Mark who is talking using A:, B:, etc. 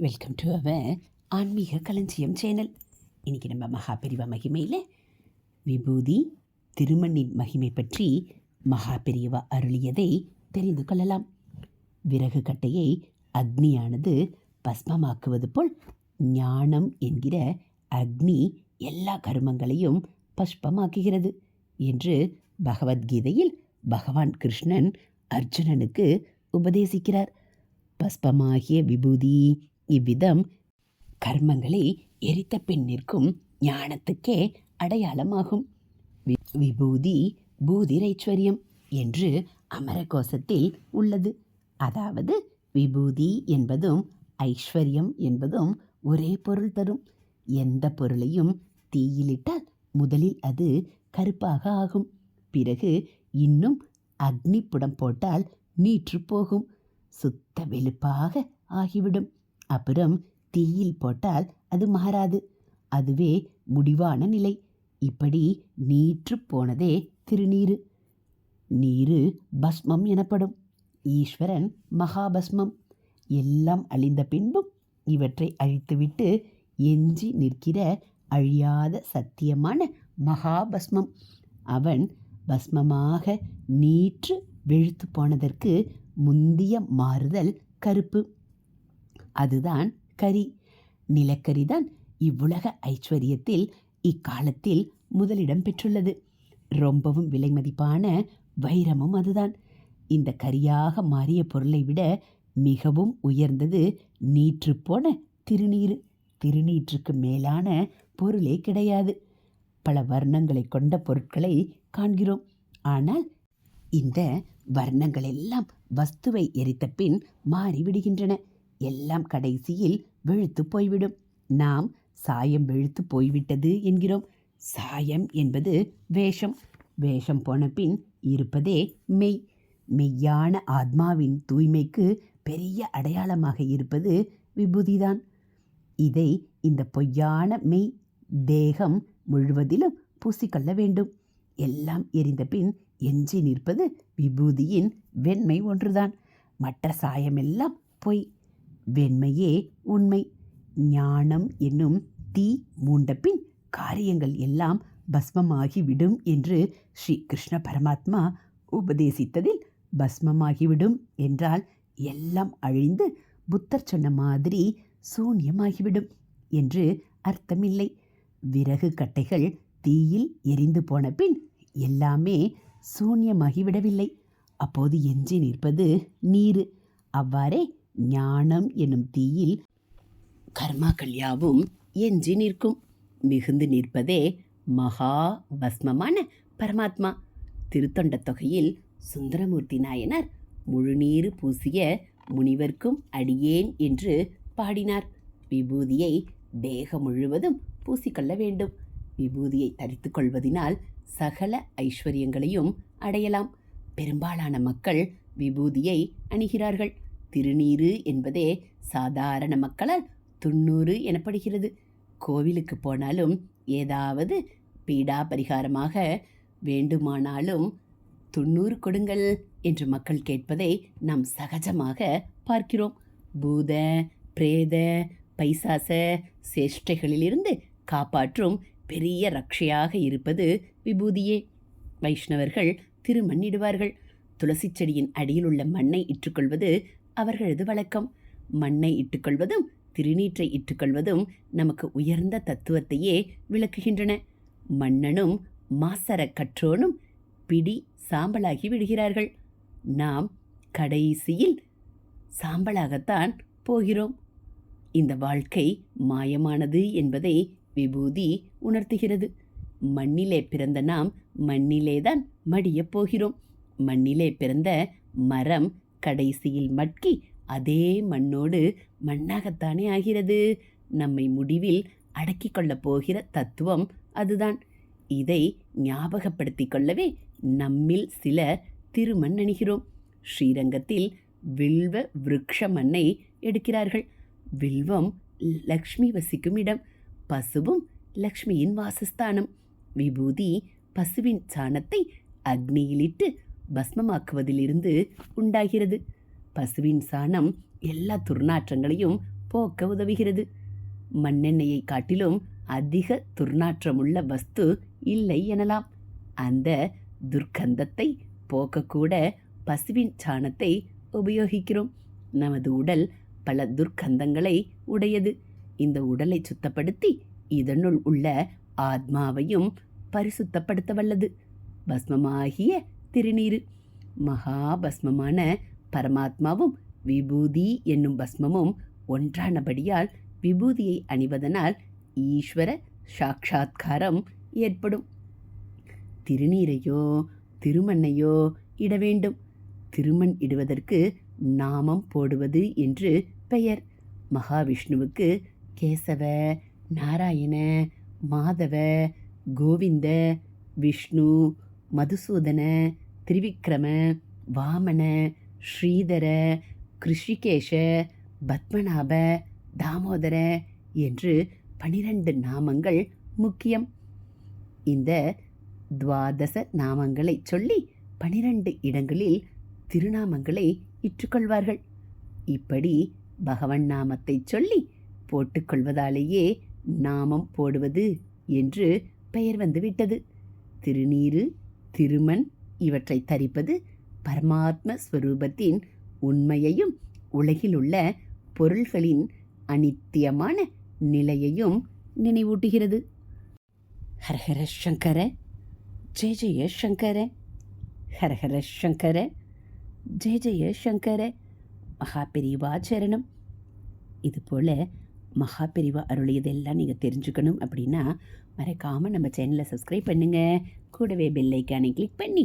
A: Welcome to our ஆன்மீக களஞ்சியம் channel. இன்றைக்கி நம்ம மகாபெரிவா மகிமையில் விபூதி திருமண்ணின் மகிமை பற்றி மகாபெரிவா அருளியதை தெரிந்து கொள்ளலாம். விறகு கட்டையை அக்னியானது பஸ்மமாக்குவது போல் ஞானம் என்கிற அக்னி எல்லா கருமங்களையும் பஷ்பமாக்குகிறது என்று பகவத்கீதையில் பகவான் கிருஷ்ணன் அர்ஜுனனுக்கு உபதேசிக்கிறார். பஸ்பமாகிய விபூதி இவ்விதம் கர்மங்களை எரித்த பின் நிற்கும் ஞானத்துக்கே அடையாளமாகும். வி- விபூதி பூதிரைச்சுவரியம் என்று அமரகோசத்தில் உள்ளது. அதாவது விபூதி என்பதும் ஐஸ்வர்யம் என்பதும் ஒரே பொருள் தரும். எந்த பொருளையும் தீயிலிட்டால் முதலில் அது கருப்பாக ஆகும். பிறகு இன்னும் அக்னி புடம் போட்டால் நீற்று போகும். சுத்த வெளுப்பாக ஆகிவிடும். அப்புறம் தீயில் போட்டால் அது மாறாது. அதுவே முடிவான நிலை. இப்படி நீற்று போனதே திருநீரு நீரு பஸ்மம் எனப்படும். ஈஸ்வரன் மகாபஸ்மம். எல்லாம் அழிந்த பின்பும் இவற்றை அழித்துவிட்டு எஞ்சி நிற்கிற அழியாத சத்தியமான மகாபஸ்மம். அவன் பஸ்மமாக நீற்று வெழுத்து போனதற்கு முந்திய மாறுதல் கருப்பு. அதுதான் கரி. நிலக்கரிதான் இவ்வுலக ஐஸ்வர்யத்தில் இக்காலத்தில் முதலிடம் பெற்றுள்ளது. ரொம்பவும் விலைமதிப்பான வைரமும் அதுதான். இந்த கரியாக மாறிய பொருளை விட மிகவும் உயர்ந்தது நீற்று போன திருநீர் திருநீற்றுக்கு மேலான பொருளே கிடையாது. பல வர்ணங்களை கொண்ட பொருட்களை காண்கிறோம். ஆனால் இந்த வர்ணங்கள் எல்லாம் வஸ்துவை எரித்த பின் மாறிவிடுகின்றன. எல்லாம் கடைசியில் வெளுத்து போய்விடும். நாம் சாயம் வெளுத்து போய்விட்டது என்கிறோம். சாயம் என்பது வேஷம். வேஷம் போன பின் இருப்பதே மெய். மெய்யான ஆத்மாவின் தூய்மைக்கு பெரிய அடையாளமாக இருப்பது விபூதிதான். இதை இந்த பொய்யான மெய் தேகம் முழுவதிலும் பூசிக்கொள்ள வேண்டும். எல்லாம் எரிந்த பின் எஞ்சி நிற்பது விபூதியின் வெண்மை ஒன்றுதான். மற்ற சாயமெல்லாம் பொய். வெண்மையே உண்மை. ஞானம் என்னும் தீ மூண்ட பின் காரியங்கள் எல்லாம் பஸ்மமாகிவிடும் என்று ஸ்ரீ கிருஷ்ண பரமாத்மா உபதேசித்ததில் பஸ்மமாகிவிடும் என்றால் எல்லாம் அழிந்து புத்தர் சொன்ன மாதிரி சூன்யமாகிவிடும் என்று அர்த்தமில்லை. விறகு கட்டைகள் தீயில் எரிந்து போன பின் எல்லாமே சூன்யமாகிவிடவில்லை. அப்போது எஞ்சி நிற்பது நீர். அவ்வாறே ஞானம் என்னும் தீயில் கர்மாக்கள் யாவும் எஞ்சி நிற்கும். மிகுந்து நிற்பதே மகா பஸ்மமான பரமாத்மா. திருத்தொண்ட தொகையில் சுந்தரமூர்த்தி நாயனார் முழுநீர் பூசிய முனிவர்க்கும் அடியேன் என்று பாடினார். விபூதியை தேகம் முழுவதும் பூசிக்கொள்ள வேண்டும். விபூதியை தரித்து கொள்வதினால் சகல ஐஸ்வர்யங்களையும் அடையலாம். பெரும்பாலான மக்கள் விபூதியை அணிகிறார்கள். திருநீறு என்பதே சாதாரண மக்களால் துண்ணூறு எனப்படுகிறது. கோவிலுக்கு போனாலும் ஏதாவது பீடா பரிகாரமாக வேண்டுமானாலும் துண்ணூறு கொடுங்கள் என்று மக்கள் கேட்பதை நாம் சகஜமாக பார்க்கிறோம். பூத பிரேத பைசாச சேஷ்டைகளிலிருந்து காப்பாற்றும் பெரிய ரக்ஷையாக இருப்பது விபூதியே. வைஷ்ணவர்கள் திருமண்ணிடுவார்கள். துளசி செடியின் அடியில் உள்ள மண்ணை இற்றுக்கொள்வது அவர்களது வழக்கம்? மண்ணை இட்டுக்கொள்வதும் திருநீற்றை இட்டுக்கொள்வதும் நமக்கு உயர்ந்த தத்துவத்தையே விளக்குகின்றன. மன்னனும் மாசர கற்றோனும் பிடி சாம்பலாகி விடுகிறார்கள். நாம் கடைசியில் சாம்பலாகத்தான் போகிறோம். இந்த வாழ்க்கை மாயமானது என்பதை விபூதி உணர்த்துகிறது. மண்ணிலே பிறந்த நாம் மண்ணிலேதான் மடியப் போகிறோம். மண்ணிலே பிறந்த மரம் கடைசியில் மட்கி அதே மண்ணோடு மண்ணாகத்தானே ஆகிறது. நம்மை முடிவில் அடக்கிக் கொள்ளப் போகிற தத்துவம் அதுதான். இதை ஞாபகப்படுத்திக் கொள்ளவே நம்மில் சில திருமண் அணிகிறோம். ஸ்ரீரங்கத்தில் வில்வ விருக்ஷ மண்ணை எடுக்கிறார்கள். வில்வம் லக்ஷ்மி வசிக்கும் இடம். பசுவும் லக்ஷ்மியின் வாசஸ்தானம். விபூதி பசுவின் சாணத்தை அக்னியிலிட்டு பஸ்மமாக்குவதிலிருந்து உண்டாகிறது. பசுவின் சாணம் எல்லா துர்நாற்றங்களையும் போக்க உதவுகிறது. மண்ணெண்ணெயை காட்டிலும் அதிக துர்நாற்றமுள்ள வஸ்து இல்லை எனலாம். அந்த துர்க்கந்தத்தை போக்கக்கூட பசுவின் சாணத்தை உபயோகிக்கிறோம். நமது உடல் பல துர்க்கந்தங்களை உடையது. இந்த உடலை சுத்தப்படுத்தி இதனுள் உள்ள ஆத்மாவையும் பரிசுத்தப்படுத்த வல்லது பஸ்மமாகிய திருநீரு. மகாபஸ்மமான பரமாத்மாவும் விபூதி என்னும் பஸ்மமும் ஒன்றானபடியால் விபூதியை அணிவதனால் ஈஸ்வர சாட்சா்காரம் ஏற்படும். திருநீரையோ திருமண்ணையோ இட வேண்டும் திருமண் இடுவதற்கு நாமம் போடுவது என்று பெயர். மகாவிஷ்ணுவுக்கு கேசவ நாராயண மாதவ கோவிந்த விஷ்ணு மதுசூதன திரிவிக்ரம வாமன ஸ்ரீதர கிருஷிகேஷ பத்மநாப தாமோதர என்று பனிரெண்டு நாமங்கள் முக்கியம். இந்த துவாதச நாமங்களை சொல்லி பனிரெண்டு இடங்களில் திருநாமங்களை இற்றுக்கொள்வார்கள் இப்படி பகவன் நாமத்தை சொல்லி போட்டுக்கொள்வதாலேயே நாமம் போடுவது என்று பெயர் வந்துவிட்டது திருநீரு திருமண் இவற்றை தரிப்பது பரமாத்ம ஸ்வரூபத்தின் உண்மையையும் உலகிலுள்ள பொருள்களின் அனித்தியமான நிலையையும் நினைவூட்டுகிறது. ஹரஹர சங்கர ஜெய ஜெய சங்கர ஹரஹர சங்கர ஜெய ஜெய சங்கர மகாபெரிவா சரணம். இது போல் மகாபெரிவா அருளியதெல்லாம் நீங்கள் தெரிஞ்சுக்கணும் அப்படின்னா மறக்காமல் நம்ம சேனலை சப்ஸ்கிரைப் பண்ணுங்கள் கூடவே பெல்லைக்கானை கிளிக் பண்ணி